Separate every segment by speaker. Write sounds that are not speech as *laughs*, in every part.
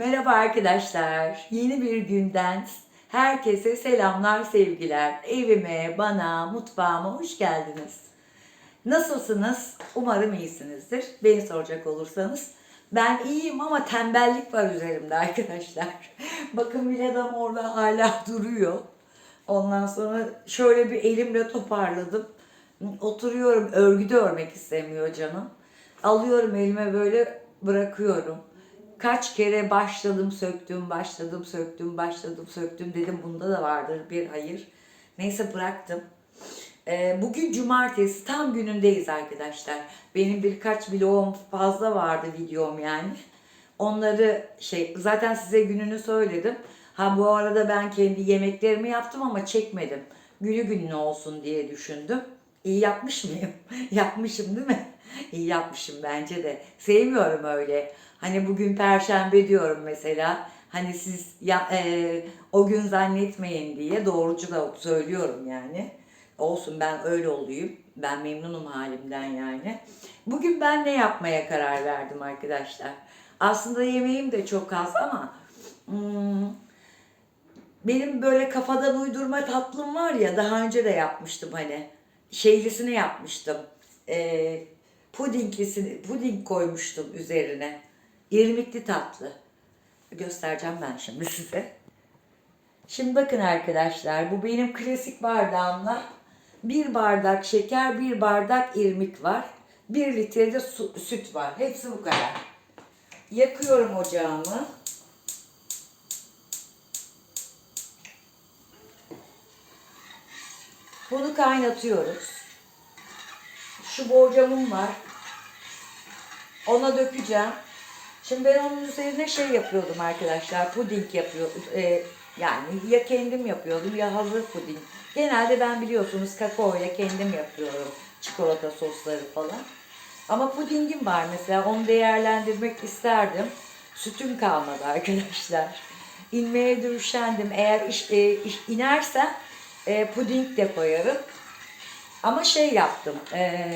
Speaker 1: Merhaba arkadaşlar. Yeni bir günden herkese selamlar, sevgiler. Evime, bana, mutfağıma hoş geldiniz. Nasılsınız? Umarım iyisinizdir. Beni soracak olursanız. Ben iyiyim ama tembellik var üzerimde arkadaşlar. *laughs* Bakın Viledam orada hala duruyor. Ondan sonra şöyle bir elimle toparladım. Oturuyorum, örgüde örmek istemiyor canım. Alıyorum elime böyle bırakıyorum. Kaç kere başladım, söktüm, başladım, söktüm, başladım, söktüm dedim. Bunda da vardır bir hayır. Neyse bıraktım. Ee, bugün cumartesi tam günündeyiz arkadaşlar. Benim birkaç vlogum fazla vardı videom yani. Onları şey zaten size gününü söyledim. Ha bu arada ben kendi yemeklerimi yaptım ama çekmedim. Günü gününe olsun diye düşündüm. İyi yapmış mıyım? *laughs* Yapmışım değil mi? *laughs* İyi yapmışım bence de. Sevmiyorum öyle. Hani bugün perşembe diyorum mesela. Hani siz ya, e, o gün zannetmeyin diye doğrucu da söylüyorum yani. Olsun ben öyle olayım. Ben memnunum halimden yani. Bugün ben ne yapmaya karar verdim arkadaşlar. Aslında yemeğim de çok az ama hmm, benim böyle kafadan uydurma tatlım var ya daha önce de yapmıştım hani. Şeylisini yapmıştım. Ee, pudinglisini, puding koymuştum üzerine. İrmikli tatlı. Göstereceğim ben şimdi size. Şimdi bakın arkadaşlar bu benim klasik bardağımla bir bardak şeker, bir bardak irmik var. Bir litre de su, süt var. Hepsi bu kadar. Yakıyorum ocağımı. Bunu kaynatıyoruz. Şu borcamım var. Ona dökeceğim. Şimdi ben onun üzerine şey yapıyordum arkadaşlar. Puding yapıyordum. Ee, yani ya kendim yapıyordum ya hazır puding. Genelde ben biliyorsunuz kakao ile kendim yapıyorum. Çikolata sosları falan. Ama pudingim var mesela. Onu değerlendirmek isterdim. Sütüm kalmadı arkadaşlar. İnmeye de üşendim. Eğer iş, e, iş inersem e, puding de koyarım. Ama şey yaptım. E,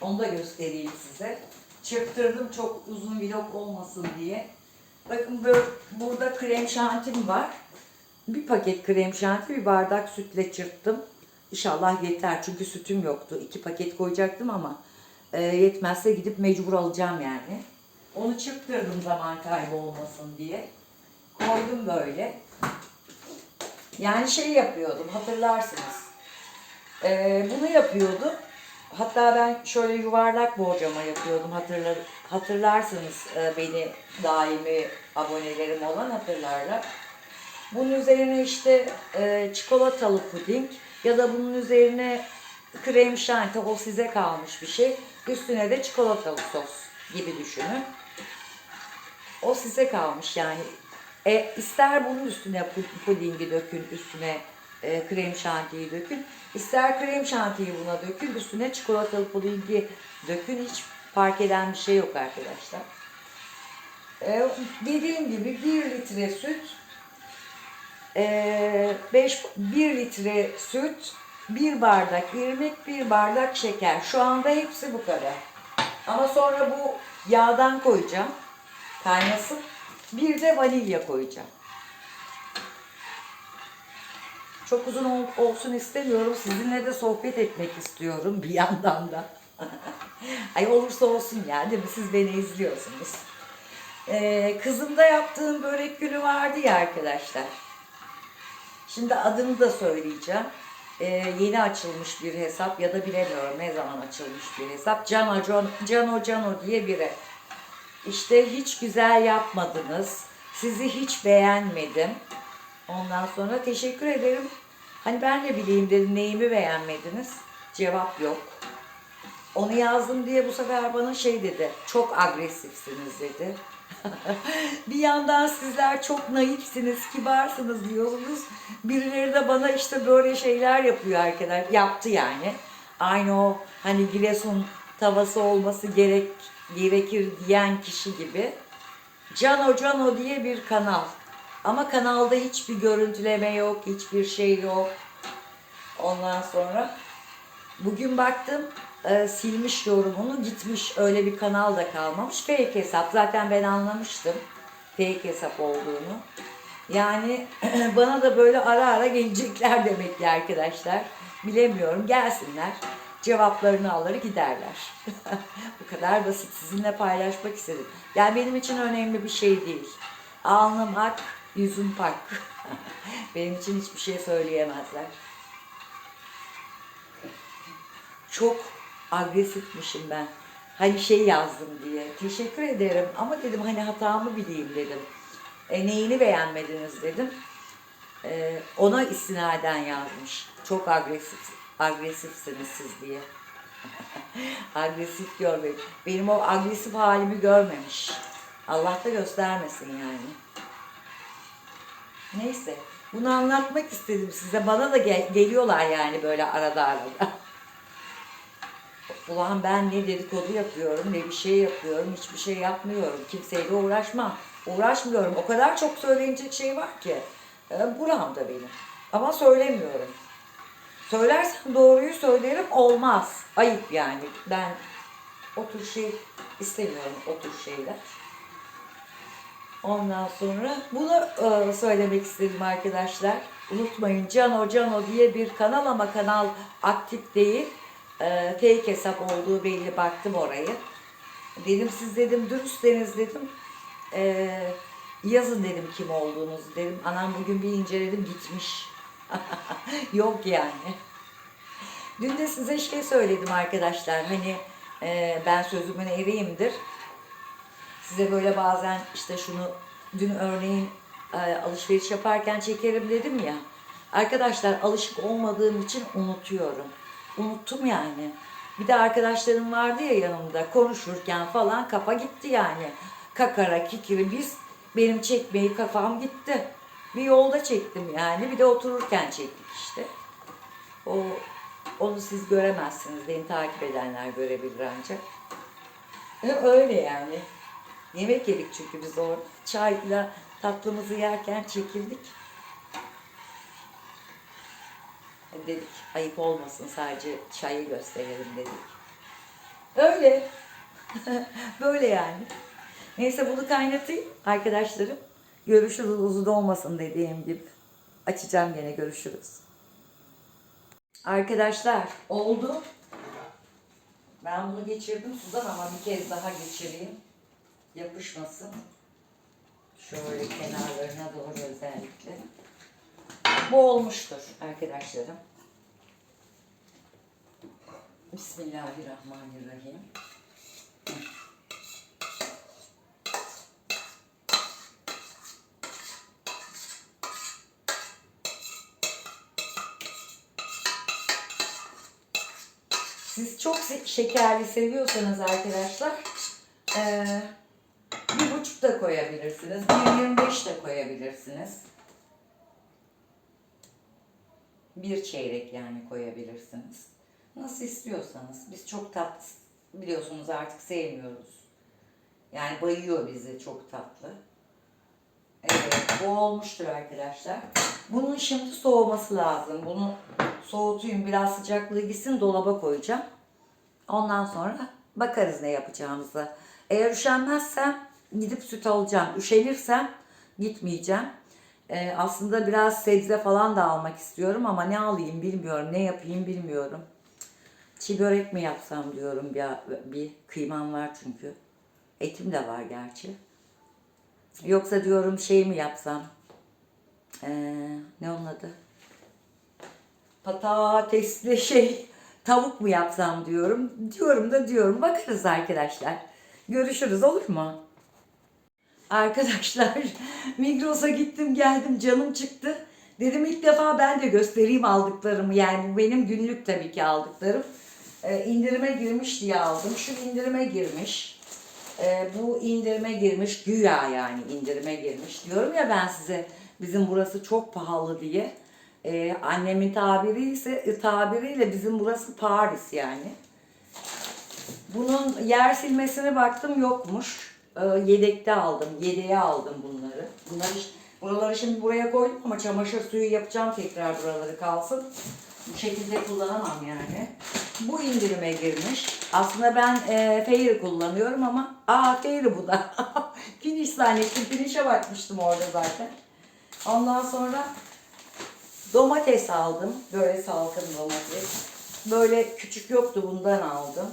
Speaker 1: onu da göstereyim size. Çırptırdım çok uzun vlog olmasın diye. Bakın böyle, burada krem şantim var. Bir paket krem şanti, bir bardak sütle çırptım. İnşallah yeter çünkü sütüm yoktu. İki paket koyacaktım ama e, yetmezse gidip mecbur alacağım yani. Onu çırptırdım zaman kaybı olmasın diye. Koydum böyle. Yani şey yapıyordum hatırlarsınız. E, bunu yapıyordum. Hatta ben şöyle yuvarlak borcama yapıyordum hatırlar, hatırlarsınız e, beni daimi abonelerim olan hatırlarlar. Bunun üzerine işte e, çikolatalı puding ya da bunun üzerine krem şanti o size kalmış bir şey. Üstüne de çikolatalı sos gibi düşünün. O size kalmış yani. E, ister bunun üstüne pu- pudingi dökün, üstüne e, krem şantiyi dökün. İster krem şantiyi buna dökün, üstüne çikolatalı pudingi dökün. Hiç fark eden bir şey yok arkadaşlar. E, dediğim gibi 1 litre süt, e, 5, 1 litre süt, 1 bardak irmik, 1 bardak şeker. Şu anda hepsi bu kadar. Ama sonra bu yağdan koyacağım. Kaynasın. Bir de vanilya koyacağım. Çok uzun ol- olsun istemiyorum. Sizinle de sohbet etmek istiyorum bir yandan da. *laughs* Ay olursa olsun ya değil mi? Siz beni izliyorsunuz. Ee, kızımda yaptığım börek günü vardı ya arkadaşlar. Şimdi adını da söyleyeceğim. Ee, yeni açılmış bir hesap ya da bilemiyorum ne zaman açılmış bir hesap. Cano Cano, Cano, Cano diye biri. İşte hiç güzel yapmadınız. Sizi hiç beğenmedim. Ondan sonra teşekkür ederim. Hani ben de bileyim dedim neyimi beğenmediniz. Cevap yok. Onu yazdım diye bu sefer bana şey dedi. Çok agresifsiniz dedi. *laughs* bir yandan sizler çok naifsiniz, kibarsınız diyorsunuz. Birileri de bana işte böyle şeyler yapıyor arkadaşlar. Yaptı yani. Aynı o hani Giresun tavası olması gerek gerekir diyen kişi gibi. Cano Cano diye bir kanal. Ama kanalda hiçbir görüntüleme yok, hiçbir şey yok. Ondan sonra bugün baktım e, silmiş yorumunu gitmiş öyle bir kanal da kalmamış. Fake hesap zaten ben anlamıştım. fake hesap olduğunu. Yani *clears throat* bana da böyle ara ara gelecekler demek ki arkadaşlar. Bilemiyorum. Gelsinler. Cevaplarını alır giderler. *laughs* Bu kadar basit. Sizinle paylaşmak istedim. Yani benim için önemli bir şey değil. Alnım ak, yüzüm pak. *laughs* benim için hiçbir şey söyleyemezler. Çok agresifmişim ben. Hani şey yazdım diye. Teşekkür ederim ama dedim hani hatamı bileyim dedim. E, neyini beğenmediniz dedim. E, ona istinaden yazmış. Çok agresif, agresifsiniz siz diye. *laughs* agresif diyor benim. O agresif halimi görmemiş. Allah da göstermesin yani. Neyse. Bunu anlatmak istedim size. Bana da gel- geliyorlar yani böyle arada arada. *laughs* Ulan ben ne dedikodu yapıyorum, ne bir şey yapıyorum, hiçbir şey yapmıyorum. Kimseyle uğraşmam. Uğraşmıyorum. O kadar çok söylenecek şey var ki. E, buramda benim. Ama söylemiyorum. Söylersem doğruyu söylerim olmaz. Ayıp yani. Ben o tür şey istemiyorum, o tür şeyler. Ondan sonra bunu e, söylemek istedim arkadaşlar. Unutmayın Cano Cano diye bir kanal ama kanal aktif değil. E, fake hesap olduğu belli baktım orayı. Dedim siz dedim dürüstseniz dedim. E, yazın dedim kim olduğunuzu dedim. Anam bugün bir inceledim gitmiş. *laughs* Yok yani. Dün de size şey söyledim arkadaşlar. Hani e, ben sözümün eriyimdir. Size böyle bazen işte şunu dün örneğin e, alışveriş yaparken çekerim dedim ya. Arkadaşlar alışık olmadığım için unutuyorum. Unuttum yani. Bir de arkadaşlarım vardı ya yanımda konuşurken falan kafa gitti yani. Kakara kikiri biz benim çekmeyi kafam gitti. Bir yolda çektim yani bir de otururken çektik işte. O onu siz göremezsiniz. Beni takip edenler görebilir ancak. E, Öyle yani. Yemek yedik çünkü biz orada. Çayla tatlımızı yerken çekildik. E, Dedik ayıp olmasın sadece çayı gösterelim dedik. Öyle. *laughs* Böyle yani. Neyse bunu kaynatayım arkadaşlarım. Görüşürüz uzun olmasın dediğim gibi. Açacağım gene görüşürüz. Arkadaşlar oldu. Ben bunu geçirdim sudan ama bir kez daha geçireyim. Yapışmasın. Şöyle kenarlarına doğru özellikle. Bu olmuştur arkadaşlarım. Bismillahirrahmanirrahim. Siz çok şekerli seviyorsanız arkadaşlar eee, bir buçuk da koyabilirsiniz. Bir yirmi beş de koyabilirsiniz. Bir çeyrek yani koyabilirsiniz. Nasıl istiyorsanız. Biz çok tat biliyorsunuz artık sevmiyoruz. Yani bayıyor bizi çok tatlı. Evet bu olmuştur arkadaşlar. Bunun şimdi soğuması lazım. Bunu soğutayım biraz sıcaklığı gitsin dolaba koyacağım. Ondan sonra bakarız ne yapacağımıza. Eğer üşenmezsem gidip süt alacağım. Üşenirsem gitmeyeceğim. Ee, aslında biraz sebze falan da almak istiyorum ama ne alayım bilmiyorum. Ne yapayım bilmiyorum. Çiğ börek mi yapsam diyorum bir, bir kıymam var çünkü. Etim de var gerçi. Yoksa diyorum şey mi yapsam? Ee, ne onun adı? Patatesli şey tavuk mu yapsam diyorum. Diyorum da diyorum. Bakarız arkadaşlar. Görüşürüz olur mu? Arkadaşlar *laughs* Migros'a gittim geldim canım çıktı. Dedim ilk defa ben de göstereyim aldıklarımı. Yani bu benim günlük tabii ki aldıklarım. Ee, indirime girmiş diye aldım. Şu indirime girmiş. Ee, bu indirime girmiş. Güya yani indirime girmiş. Diyorum ya ben size bizim burası çok pahalı diye. Ee, annemin tabiri ise tabiriyle bizim burası Paris yani. Bunun yer silmesine baktım yokmuş. Ee, yedekte aldım. Yedeğe aldım bunları. Bunları, buraları şimdi buraya koydum ama çamaşır suyu yapacağım tekrar buraları kalsın. Bu şekilde kullanamam yani. Bu indirime girmiş. Aslında ben e, Fairy kullanıyorum ama aa Fairy bu da. *laughs* Finish zannettim. Finish'e bakmıştım orada zaten. Ondan sonra domates aldım. Böyle salkım domates. Böyle küçük yoktu bundan aldım.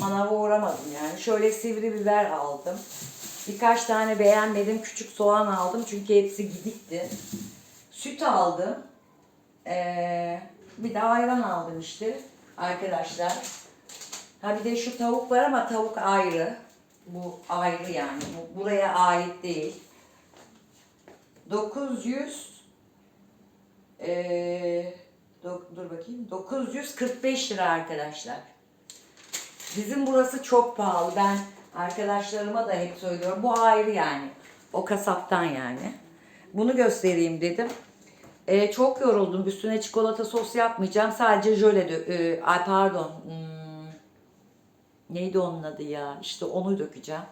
Speaker 1: Manava uğramadım yani. Şöyle sivri biber aldım. Birkaç tane beğenmedim. Küçük soğan aldım çünkü hepsi gidikti. Süt aldım. Ee, bir de ayran aldım işte arkadaşlar. Ha bir de şu tavuk var ama tavuk ayrı. Bu ayrı yani. Bu buraya ait değil. 900 ee, dok- dur bakayım. 945 lira arkadaşlar. Bizim burası çok pahalı. Ben arkadaşlarıma da hep söylüyorum. Bu ayrı yani. O kasaptan yani. Bunu göstereyim dedim. Ee, çok yoruldum. Üstüne çikolata sos yapmayacağım. Sadece jöle e, ay pardon. Hmm, neydi onun adı ya? İşte onu dökeceğim.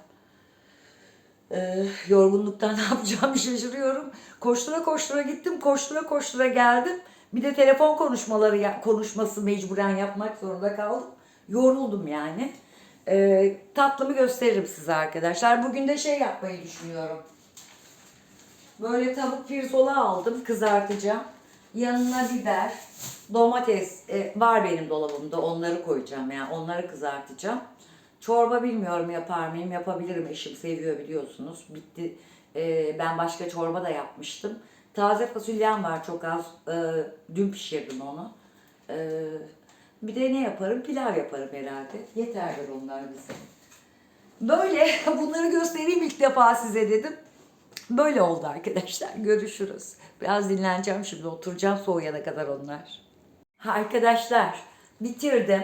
Speaker 1: Ee, yorgunluktan *laughs* ne yapacağımı şaşırıyorum. Koştura koştura gittim, koştura koştura geldim. Bir de telefon konuşmaları konuşması mecburen yapmak zorunda kaldım. Yoruldum yani. Ee, tatlımı gösteririm size arkadaşlar. Bugün de şey yapmayı düşünüyorum. Böyle tavuk pirzola aldım, kızartacağım. Yanına biber, domates e, var benim dolabımda. Onları koyacağım yani onları kızartacağım. Çorba bilmiyorum yapar mıyım? Yapabilirim. Eşim seviyor biliyorsunuz. Bitti. E, ben başka çorba da yapmıştım. Taze fasulyem var çok az. E, dün pişirdim onu. E, bir de ne yaparım? Pilav yaparım herhalde. Yeterdir onlar bize. Böyle *laughs* bunları göstereyim ilk defa size dedim. Böyle oldu arkadaşlar. Görüşürüz. Biraz dinleneceğim şimdi. Oturacağım soğuyana kadar onlar. Arkadaşlar bitirdim.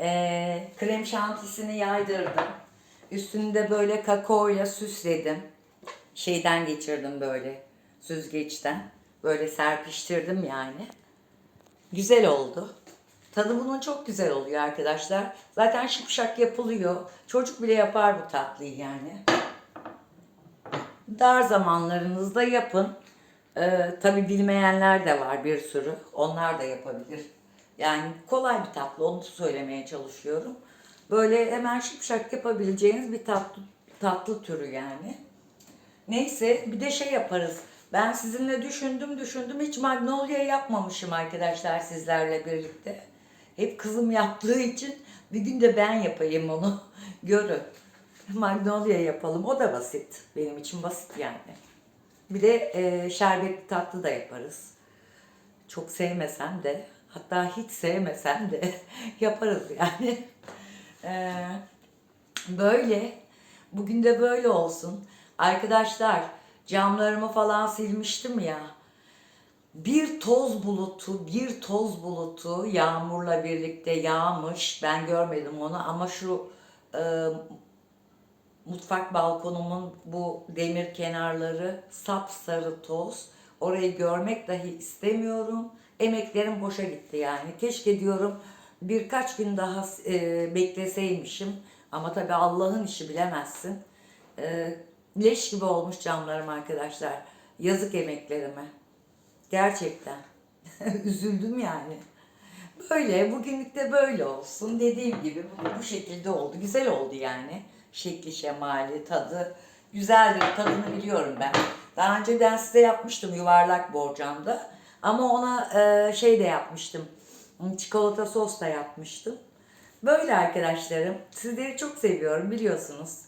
Speaker 1: Ee, krem şantisini yaydırdım. Üstünü de böyle kakaoyla süsledim. Şeyden geçirdim böyle süzgeçten. Böyle serpiştirdim yani. Güzel oldu. Tadı bunun çok güzel oluyor arkadaşlar. Zaten şıpşak yapılıyor. Çocuk bile yapar bu tatlıyı yani dar zamanlarınızda yapın. Ee, tabii bilmeyenler de var bir sürü. Onlar da yapabilir. Yani kolay bir tatlı onu söylemeye çalışıyorum. Böyle hemen şıpşak yapabileceğiniz bir tatlı, tatlı türü yani. Neyse bir de şey yaparız. Ben sizinle düşündüm düşündüm hiç magnolia yapmamışım arkadaşlar sizlerle birlikte. Hep kızım yaptığı için bir gün de ben yapayım onu. *laughs* Görün. Magnolia yapalım. O da basit. Benim için basit yani. Bir de e, şerbetli tatlı da yaparız. Çok sevmesem de hatta hiç sevmesem de *laughs* yaparız yani. E, böyle. Bugün de böyle olsun. Arkadaşlar camlarımı falan silmiştim ya. Bir toz bulutu, bir toz bulutu yağmurla birlikte yağmış. Ben görmedim onu ama şu e, mutfak balkonumun bu demir kenarları sapsarı toz. Orayı görmek dahi istemiyorum. Emeklerim boşa gitti yani. Keşke diyorum birkaç gün daha e, bekleseymişim. Ama tabii Allah'ın işi bilemezsin. E, leş gibi olmuş camlarım arkadaşlar. Yazık emeklerime. Gerçekten. *laughs* Üzüldüm yani. Böyle, bugünlük de böyle olsun. Dediğim gibi bu, bu şekilde oldu. Güzel oldu yani. Şekli, şemali, tadı. Güzeldir, tadını biliyorum ben. Daha önceden size yapmıştım yuvarlak borcamda. Ama ona e, şey de yapmıştım. Çikolata sos da yapmıştım. Böyle arkadaşlarım. Sizleri çok seviyorum biliyorsunuz.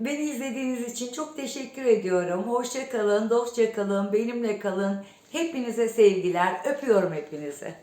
Speaker 1: Beni izlediğiniz için çok teşekkür ediyorum. Hoşça kalın, dostça kalın, benimle kalın. Hepinize sevgiler. Öpüyorum hepinizi.